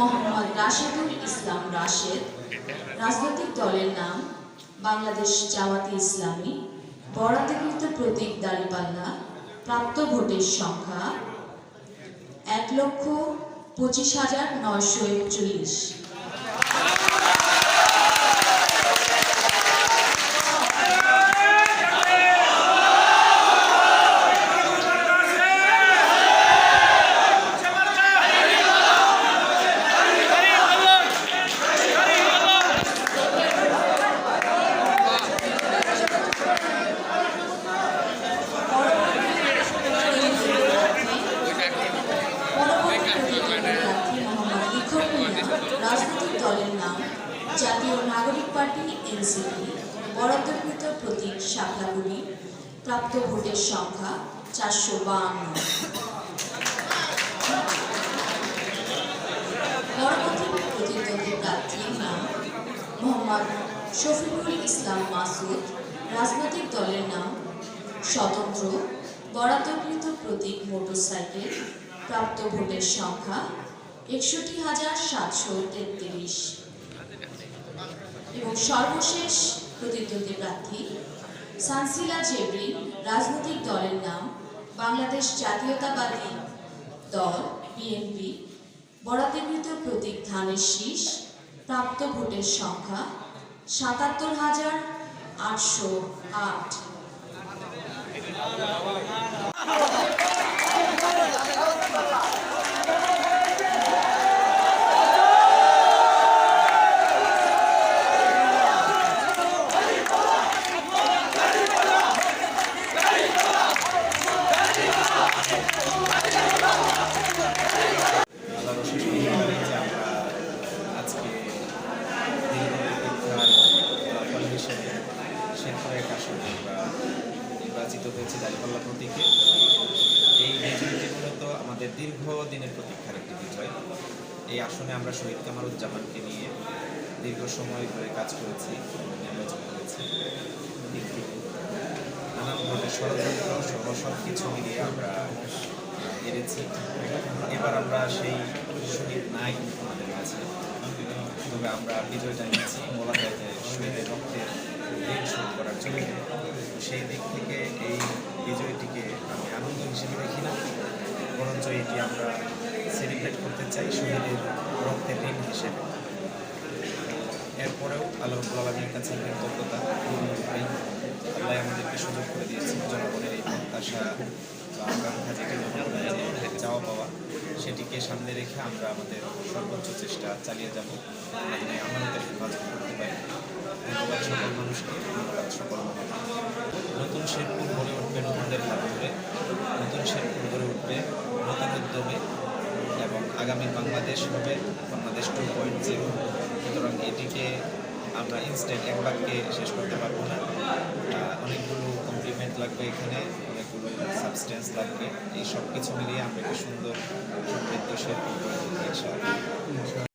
মোহাম্মদ রাশেদুল ইসলাম রাশেদ। রাজনৈতিক দলের নাম বাংলাদেশ জামাতে ইসলামী। বরাদ্দকৃত প্রতীক দাঁড়িপাল্লা। প্রাপ্ত ভোটের সংখ্যা এক লক্ষ পঁচিশ হাজার নয়শো একচল্লিশ। জাতীয় নাগরিক পার্টি, এনসিপি। বরাদ্দকৃত প্রতীক শাপলাগুড়ি প্রাপ্ত ভোটের সংখ্যা চারশো বাহান্ন। পরবর্তী প্রতিদ্বন্দ্বী প্রার্থীর নাম মোহাম্মদ শফিকুল ইসলাম মাসুদ। রাজনৈতিক দলের নাম স্বতন্ত্র। বরাদ্দকৃত প্রতীক মোটরসাইকেল, প্রাপ্ত ভোটের সংখ্যা একষট্টি হাজার সাতশো তেত্রিশ। এবং সর্বশেষ প্রতিদ্বন্দ্বী প্রার্থী সানসিলা জেবরি রাজনৈতিক দলের নাম, বাংলাদেশ জাতীয়তাবাদী দল, বিএনপি বরাদ্দকৃত প্রতীক ধানের শীষ, প্রাপ্ত ভোটের সংখ্যা সাতাত্তর হাজার আটশো আট আল্লাহর অশেষ মেহেরবানি যে আমরা আজকে দীর্ঘ প্রতীক্ষার ফল হিসেবে শেরপুর এক নির্বাচিত হয়েছে দাঁড়িপাল্লা প্রতীকে। এই বিজয়টি মূলত আমাদের দীর্ঘ দিনের প্রতীক্ষার একটি বিজয়। এই আসনে আমরা শহীদ কামারুজ্জামানকে নিয়ে দীর্ঘ সময় ধরে কাজ করেছি নির্বাচন করেছি নানান ধরনের ষড়যন্ত্র সহ সব কিছু মিলিয়ে আমরা হেরেছি। এবার আমরা সেই শহীদ নাই আমাদের কাছে। তবে আমরা বিজয়টা নিয়েছি যে শহীদের রক্তের ঋণ শোধ করার জন্য সেই দিক থেকে এই বিজয়টিকে আমি আনন্দ হিসেবে দেখি না। বরঞ্চ এটি আমরা সেলিব্রেট করতে চাই শহীদের রক্তের ঋণ হিসেবে। এরপরেও আল্লাহ আলমীর কাছে কৃতজ্ঞতা আল্লাহ আমাদেরকে সুযোগ করে দিয়েছেন জনগণের এই প্রত্যাশা বা আকাঙ্ক্ষা যেটি চাওয়া পাওয়া, সেটিকে সামনে রেখে আমরা আমাদের সর্বোচ্চ চেষ্টা চালিয়ে যাব। আমাদের হেফাজত করতে পারি। মানুষকে নতুন শেরপুর গড়ে উঠবে নতুনদের হাত ধরে, নতুন শেরপুর গড়ে উঠবে নতুন উদ্যমে এবং আগামী বাংলাদেশ হবে বাংলাদেশ টু পয়েন্ট জিরো সুতরাং এটিকে আমরা ইনস্ট্যান্ট এক বাক্যে শেষ করতে পারব না। অনেকগুলো কমপ্লিমেন্ট লাগবে এখানে, অনেকগুলো সাবস্টেন্স লাগবে। এই সব কিছু মিলিয়ে আমরা একটা সুন্দর সমৃদ্ধ শেরপুর গড়ে তুলবো ইনশাআল্লাহ।